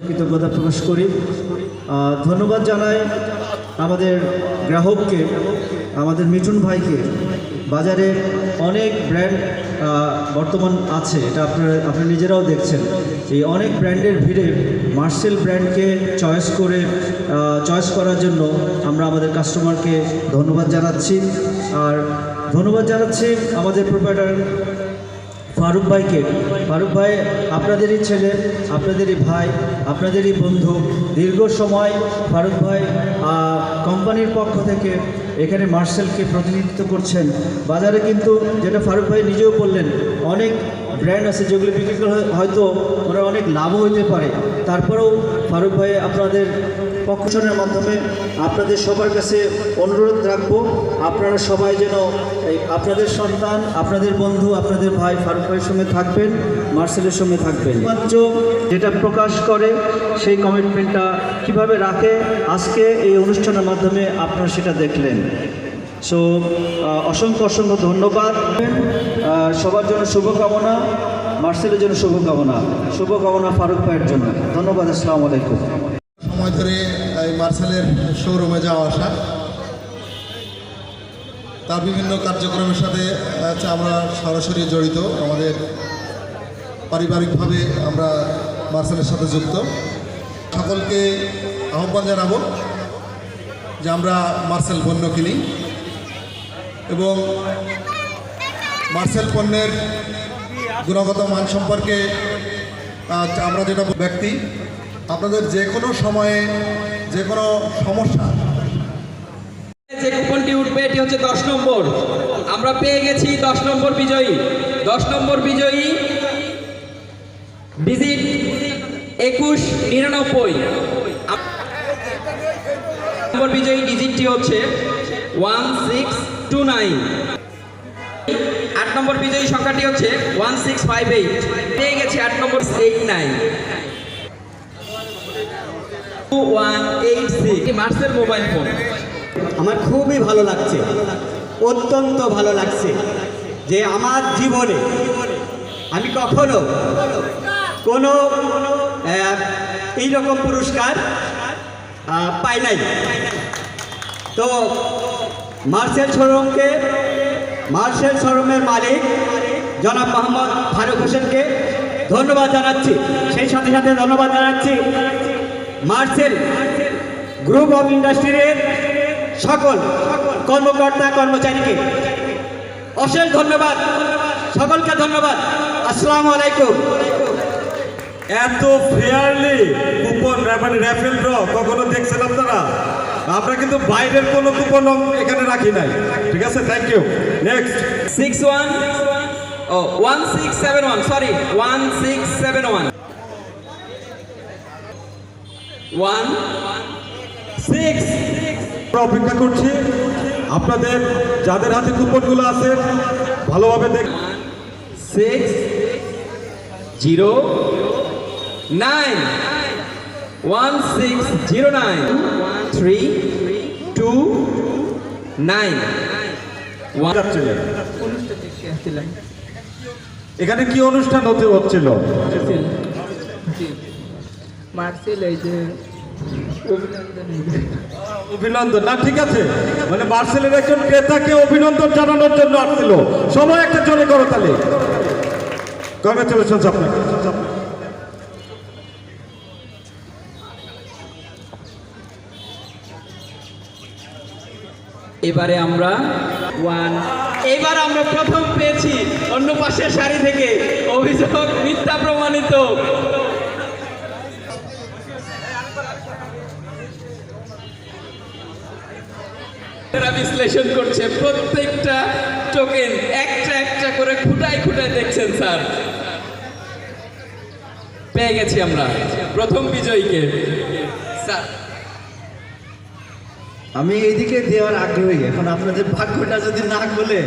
কৃতজ্ঞতা প্রকাশ করি। ধন্যবাদ জানাই আমাদের গ্রাহককে, আমাদের মিঠুন ভাইকে। বাজারে অনেক ব্র্যান্ড বর্তমান আছে, এটা আপনারা আপনারা নিজেরাও দেখছেন। এই অনেক ব্র্যান্ডের ভিড়ে মার্সেল ব্র্যান্ডকে চয়েস করে চয়েস করার জন্য আমরা আমাদের কাস্টমারকে ধন্যবাদ জানাচ্ছি। আর ধন্যবাদ জানাচ্ছি আমাদের প্রোভাইডার ফারুক ভাইকে। ফারুক ভাই, আপনাদেরই ছেলে, আপনাদেরই ভাই, আপনাদেরই বন্ধু। দীর্ঘ সময় ফারুক ভাই কোম্পানির পক্ষ থেকে এখানে মার্শালকে প্রতিনিধিত্ব করছেন। বাজারে কিন্তু যেটা ফারুক ভাই নিজেও বললেন, অনেক ব্র্যান্ড আছে যেগুলো বিক্রি করে হয়তো ওরা অনেক লাভও হতে পারে। তারপরেও ফারুক ভাই আপনাদের পক্ষনের মাধ্যমে আপনাদের সবার কাছে অনুরোধ রাখব, আপনারা সবাই যেন এই আপনাদের সন্তান, আপনাদের বন্ধু, আপনাদের ভাই ফারুক ভাইয়ের সঙ্গে থাকবেন, মার্সেলের সঙ্গে থাকবেন। যেটা প্রকাশ করে সেই কমিটমেন্টটা কীভাবে রাখে, আজকে এই অনুষ্ঠানের মাধ্যমে আপনারা সেটা দেখলেন। সো অসংখ্য অসংখ্য ধন্যবাদ। সবার জন্য শুভকামনা, মার্সেলের জন্য শুভকামনা। শুভকামনা ফারুক ভাইয়ের জন্য। ধন্যবাদ, আসসালামু আলাইকুম। সময় ধরে এই মার্শালের শোরুমে যাওয়া আসা। তার বিভিন্ন কার্যক্রমের সাথে আমরা সরাসরি জড়িত। আমাদের পারিবারিকভাবে আমরা মার্শালের সাথে যুক্ত। সকলকে আহ্বান জানাব যে আমরা মার্শাল পণ্য কিনি এবং মার্শাল পণ্যের গুণগত মান সম্পর্কে আমরা যেটা ব্যক্তি আপনাদের যে কোনো সময়ে, যে কোনো সমস্যা। যে কুপনটি উঠবে, এটি হচ্ছে দশ নম্বর। আমরা পেয়ে গেছি দশ নম্বর বিজয়ী। দশ নম্বর বিজয়ী ডিজিট একুশ নিরানব্বই। নম্বর বিজয়ী ডিজিটটি হচ্ছে ওয়ান সিক্স টু নাইন। আট নম্বর বিজয়ী সংখ্যাটি হচ্ছে ওয়ান সিক্স ফাইভ এইট। পেয়ে গেছি আট নম্বর eight nine. Marcel mobile phone আমার খুবই ভালো লাগছে। অত্যন্ত ভালো লাগছে যে আমার জীবনে আমি কখনো কোনো এইরকম পুরস্কার পাই নাই। তো মার্শাল শোরুমকে মার্শাল শোরুমের মালিক জনাব মোহাম্মদ ফারুক হোসেনকে ধন্যবাদ জানাচ্ছি। সেই সাথে সাথে ধন্যবাদ জানাচ্ছি মার্শাল গ্রুপ অফ ইন্ডাস্ট্রির সকল কর্মকর্তা কর্মচারীকে অশেষ ধন্যবাদ। সকলকে ধন্যবাদ। আসসালামু আলাইকুম। এত ফেয়ারলি কুপন মানে র্যাফেল ড্র কখনো দেখছেন আপনারা? আমরা কিন্তু বাইরের কোনো কুপন এখানে রাখি নাই। ঠিক আছে? Thank you next six one o one six seven one sorry one six seven one one six আমরা অপেক্ষা করছি। আপনাদের যাদের হাতে কুপনগুলো আছে ভালোভাবে দেখ six zero nine one six zero nine three two nine one এখানে কি অনুষ্ঠান হতে হচ্ছিল? মার্সেল এই যে অভিনন্দন। না ঠিক আছে। মানে মার্সেলের একজন ক্রেতাকে অভিনন্দন জানানোর জন্য আসছিল। সময় একটা জোরে করো তাহলে। কংগ্রেচুলেশন আপনাকে। এবারে আমরা ওয়ান। এবার আমরা প্রথম পেয়েছি অন্য পাশের শাড়ি থেকে অভিযোগ মিথ্যা বিশ্লেষণ করছে। প্রত্যেকটা টোকেন একটা একটা করে খুঁটায় খুঁটায় দেখছেন, স্যার। পেয়ে গেছি আমরা। প্রথম বিজয়ীকে। স্যার। আমি এইদিকে দেওয়ার আগ্রহী। এখন আপনাদের ভাগ্যটা যদি না খুলে,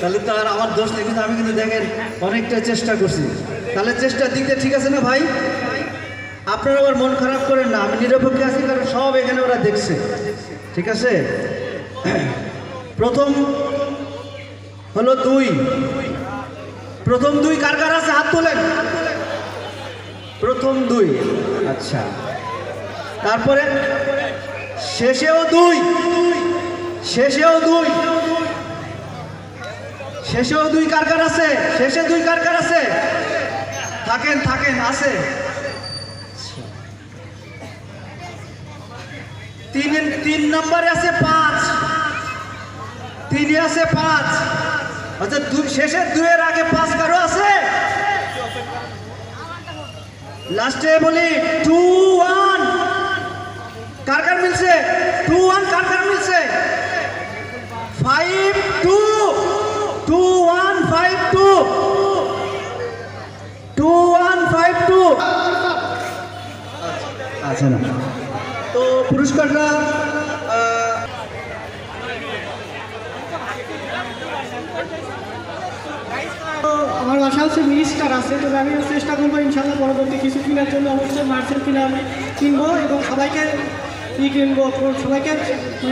তাহলে তো আর আমার দোষ নেই। কিন্তু আমি কিন্তু দেখেন অনেকটা চেষ্টা করছি। তাহলে চেষ্টা দিতে ঠিক আছে না ভাই? আপনারা আবার মন খারাপ করেন না। আমি নিরপেক্ষ আছি কারণ সব এখানে ওরা দেখছে। ঠিক আছে? প্রথম হলো দুই। প্রথম দুই কার কার আছে? হাত তোলেন। প্রথম দুই। আচ্ছা। তারপরে শেষেও দুই। শেষেও দুই। শেষেও দুই কার কার আছে? শেষে দুই কার কার আছে? থাকেন থাকেন, আছে। তিন তিন নম্বরে আছে পাঁচ। তিনে আছে পাঁচ। আচ্ছা দুই শেষের দুইয়ের আগে পাঁচ কারও আছে? লাস্টে বলি টু ওয়ান কার কার মিলছে? টু ওয়ান কার কার মিলছে? Five two two one five two two one five two আচ্ছা। তো পুরস্কারটা আহ, তো আমার বাসা হচ্ছে মিনিস্টার আছে, তবে আমি চেষ্টা করব ইনশাল্লাহ পরবর্তী কিছু কেনার জন্য অবশ্যই মার্সেল কিনে আমি কিনবো এবং সবাইকে ই কিনবো সবাইকে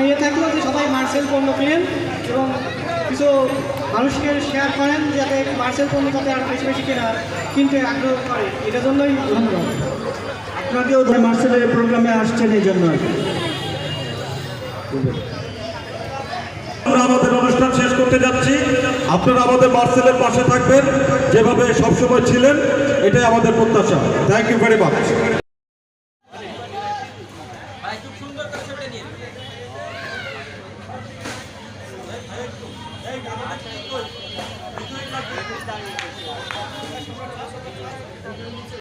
ইয়ে থাকল যে সবাই মার্সেল পণ্য কিনেন এবং কিছু মানুষকে শেয়ার করেন যাতে মার্সেল পণ্য যাতে আর বেশি বেশি কেনা কিনতে আগ্রহ করে। এটার জন্যই ধন্যবাদ। আপনাকেও ধরে মার্শালের প্রোগ্রামে আসছেন এই জন্য। আমরা আমাদের অনুষ্ঠান শেষ করতে যাচ্ছি। আপনারা আমাদের মার্সেলের পাশে থাকবেন, যেভাবে সবসময় ছিলেন, এটাই আমাদের প্রত্যাশা। Thank you very much